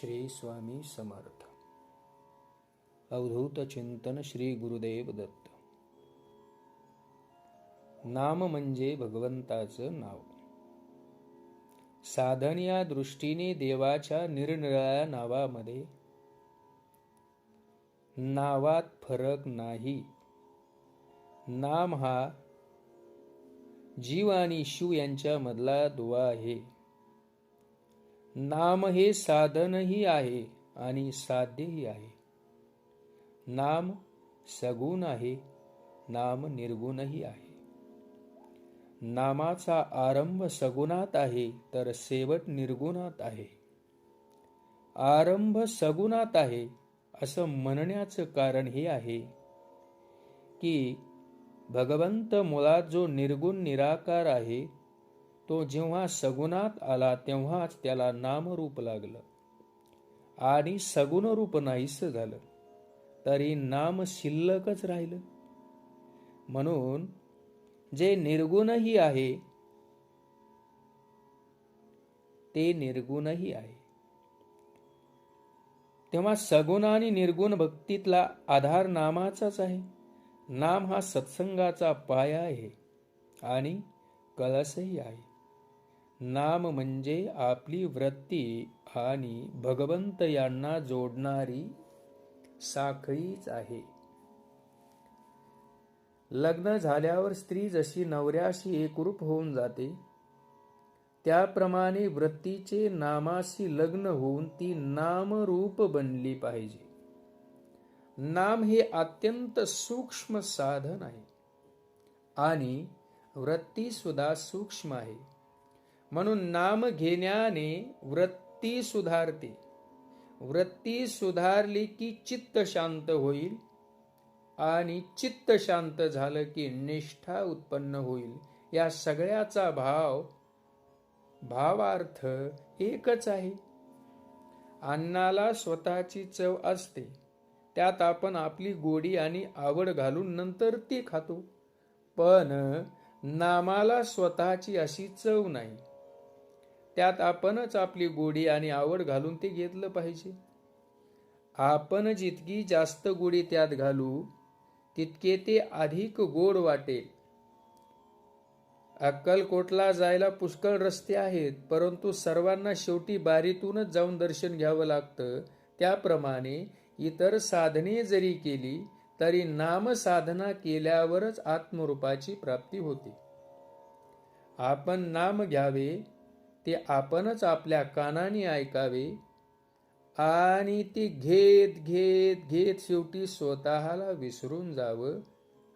श्री स्वामी समर्थ. अवधूत चिंतन श्री गुरुदेव दत्त. नाम म्हणजे भगवंताचं नाव. साधन या दृष्टीने देवाच्या निरनिराळ्या नावामध्ये नावात फरक नाही. नाम हा जीव आणि शिव यांच्या मधला दुवा आहे. नाम हे साधनही आहे आणि साध्यही आहे. नाम सगुण आहे नाम निर्गुणही आहे. नामाचा आरंभ सगुणात आहे तर शेवट निर्गुणात आहे. आरंभ सगुणात आहे असं म्हणण्याचं कारण हे आहे की भगवंत मुळात जो निर्गुण निराकार आहे तो जेव्हा सगुणात आला तेव्हाच त्याला नामरूप लागलं. आणि सगुण रूप नाहीस झालं तरी नाम शिल्लकच राहिलं. म्हणून जे निर्गुणही आहे ते निर्गुणही आहे. तेव्हा सगुण आणि निर्गुण भक्तीतला आधार नामाचाच आहे. नाम हा सत्संगाचा पाया आहे आणि कळसही आहे. नाम म्हणजे आपली वृत्ती आणि भगवंत यांना जोडणारी साखळीच आहे. लग्न झाल्यावर स्त्री जशी नवऱ्याशी एकरूप होऊन जाते त्याप्रमाणे वृत्तीचे नामाशी लग्न होऊन ती नामरूप बनली पाहिजे. नाम हे अत्यंत सूक्ष्म साधन आहे आणि वृत्ती सुद्धा सूक्ष्म आहे. म्हणून नाम घेण्याने वृत्ती सुधारते. वृत्ती सुधारली की चित्त शांत होईल आणि चित्त शांत झालं की निष्ठा उत्पन्न होईल. या सगळ्याचा भाव भावार्थ एकच आहे. अन्नाला स्वतःची चव असते. त्यात आपण आपली गोडी आणि आवड घालून नंतर ती खातो. पण नामाला स्वतःची अशी चव नाही. त्यात आपणच आपली गोडी आणि आवड घालून ते घेतलं पाहिजे. आपण जितकी जास्त गोडी त्यात घालू तितके ते अधिक गोड वाटेल. अक्कलकोटला जायला पुष्कळ रस्ते आहेत परंतु सर्वांना शेवटी बारीतूनच जाऊन दर्शन घ्यावं लागतं. त्याप्रमाणे इतर साधने जरी केली तरी नाम साधना केल्यावरच आत्मरूपाची प्राप्ती होते. आपण नाम घ्यावे ते आपणच आपल्या कानाने ऐकावे आणि ती घेत घेत घेत शेवटी स्वतःला विसरून जावं.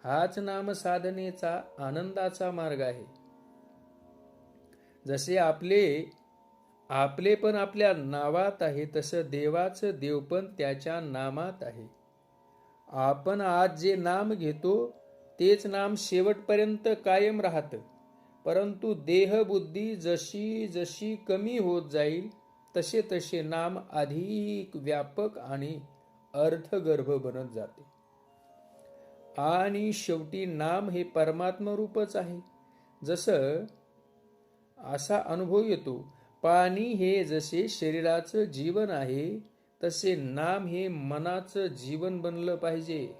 हाच नाम साधनेचा आनंदाचा मार्ग आहे. जसे आपले आपले पण आपल्या नावात आहे तसं देवाचं देवपण त्याच्या नामात आहे. आपण आज जे नाम घेतो तेच नाम शेवटपर्यंत कायम राहतं. परंतु देहबुद्धी जशी जशी कमी होत जाईल तसे तसे नाम अधिक व्यापक आणि अर्थगर्भ बनत जाते. आणि शेवटी नाम हे परमात्म रूपच आहे. जसं असा अनुभव येतो पाणी हे जसे शरीराचं जीवन आहे तसे नाम हे मनाचं जीवन बनलं पाहिजे.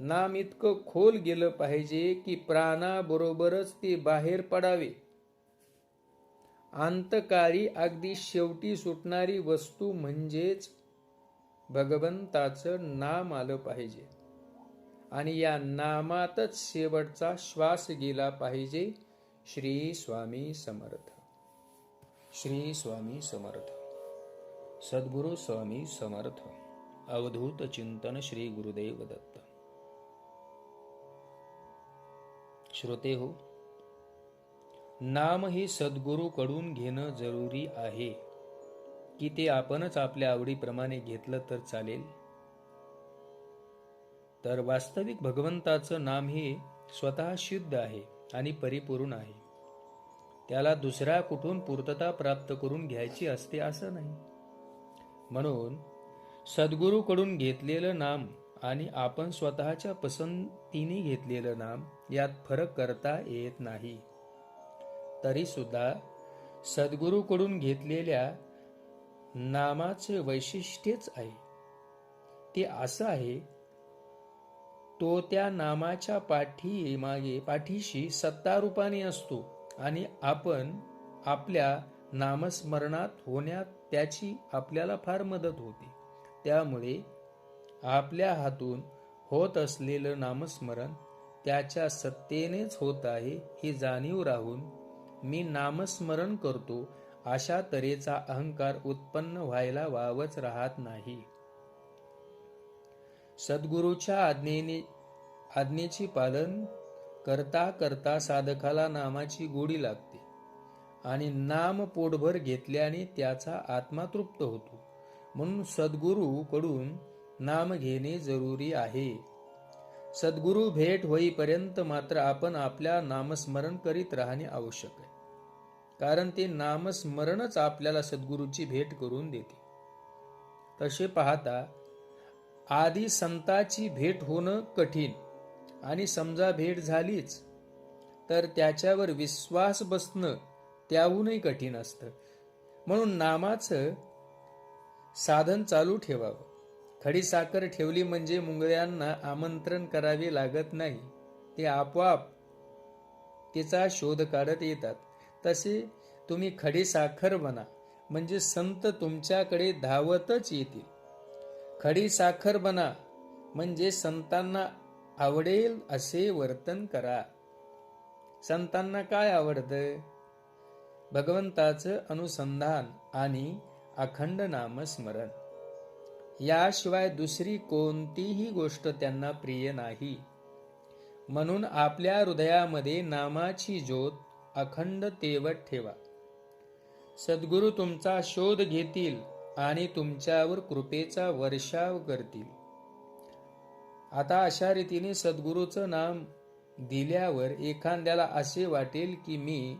नाम इतकं खोल गेलं पाहिजे की प्राणाबरोबरच ते बाहेर पडावे. अंतकारी अगदी शेवटी सुटणारी वस्तू म्हणजेच भगवंताचं नाम आलं पाहिजे. आणि या नामातच शेवटचा श्वास गेला पाहिजे श्री स्वामी समर्थ. श्री स्वामी समर्थ. सद्गुरु स्वामी समर्थ. अवधूत चिंतन श्री गुरुदेव दत्त. श्रोते हो नाम हे सद्गुरूकडून घेणं जरुरी आहे. की ते आपणच आपल्या आवडीप्रमाणे घेतलं तर चालेल. तर वास्तविक भगवंताचं नाम हे स्वतः शुद्ध आहे आणि परिपूर्ण आहे. त्याला दुसऱ्या कुठून पूर्तता प्राप्त करून घ्यायची असते असं नाही. म्हणून सद्गुरूकडून घेतलेलं नाम आणि आपण स्वतःच्या पसंतीने घेतलेलं नाम यात फरक करता येत नाही. तरी सुद्धा सद्गुरूकडून घेतलेल्या नामाचे वैशिष्ट्यच आहे. ते असं आहे तो त्या नामाच्या पाठी मागे पाठीशी सत्तारूपाने असतो आणि आपण आपल्या नामस्मरणात होण्यात त्याची आपल्याला फार मदत होते. त्यामुळे आपल्या हातून होत असलेलं नामस्मरण त्याच्या सत्तेनेच होत आहे ही जाणीव राहून मी नामस्मरण करतो अशा तऱ्हेचा अहंकार उत्पन्न व्हायला वावच राहत नाही. सद्गुरूच्या आज्ञेने आज्ञेचे पालन करता करता साधकाला नामाची गोडी लागते आणि नाम पोटभर घेतल्याने त्याचा आत्मा तृप्त होतो. म्हणून सद्गुरूकडून नाम घेणे जरुरी आहे. सद्गुरू भेट होईपर्यंत मात्र आपण आपल्या नामस्मरण करीत राहणे आवश्यक आहे. कारण ते नामस्मरणच आपल्याला सद्गुरूची भेट करून देते. तसे पाहता आधी संताची भेट होणं कठीण आणि समजा भेट झालीच तर त्याच्यावर विश्वास बसणं त्याहूनही कठीण असतं. म्हणून नामाचं साधन चालू ठेवावं. खडी साखर ठेवली म्हणजे मुंगळ्यांना आमंत्रण करावे लागत नाही. ते आपोआप तिचा शोध काढत येतात. तसे तुम्ही खडी साखर बना म्हणजे संत तुमच्याकडे धावतच येतील. खडी साखर बना म्हणजे संतांना आवडेल असे वर्तन करा. संतांना काय आवडतं? भगवंताचं अनुसंधान आणि अखंड नामस्मरण याशिवाय दुसरी कोणतीही गोष्ट त्यांना प्रिय नाही. म्हणून आपल्या हृदयामध्ये नामाची ज्योत अखंड तेवत ठेवा. सद्गुरू तुमचा शोध घेतील आणि तुमच्यावर कृपेचा वर्षाव करतील. आता अशा रीतीने सद्गुरूचं नाम दिल्यावर एखाद्याला असे वाटेल की मी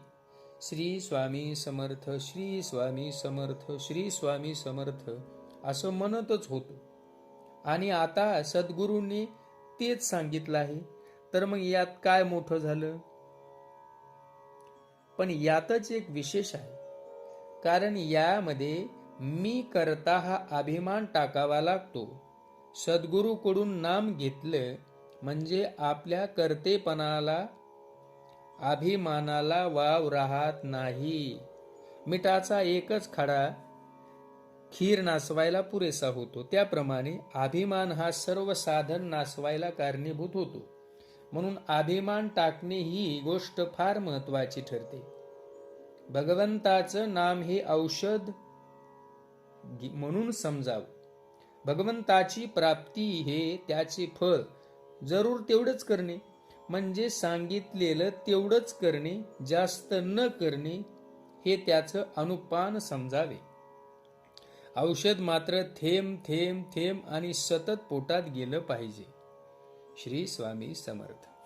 श्री स्वामी समर्थ श्री स्वामी समर्थ श्री स्वामी समर्थ असं म्हणतच होतो. आणि आता सद्गुरूंनी तेच सांगितलं आहे. तर मग यात काय मोठं झालं? पण यातच एक विशेष आहे. कारण यामध्ये मी करता हा अभिमान टाकावा लागतो. सद्गुरूकडून नाम घेतलं म्हणजे आपल्या कर्तेपणाला अभिमानाला वाव राहत नाही. मिठाचा एकच खडा खीर नासवायला पुरेसा होतो. त्याप्रमाणे अभिमान हा सर्व साधन नासवायला कारणीभूत होतो. म्हणून अभिमान टाकणे ही गोष्ट फार महत्वाची ठरते. भगवंताचं नाम हे औषध म्हणून समजावं. भगवंताची प्राप्ती हे त्याचे फळ. जरूर तेवढंच करणे. म्हणजे सांगितलेलं तेवढंच करणे. जास्त न करणे हे त्याचं अनुपान समजावे. औषध मात्र थेंब थेंब थेंब आणि सतत पोटात गेलं पाहिजे. श्री स्वामी समर्थ.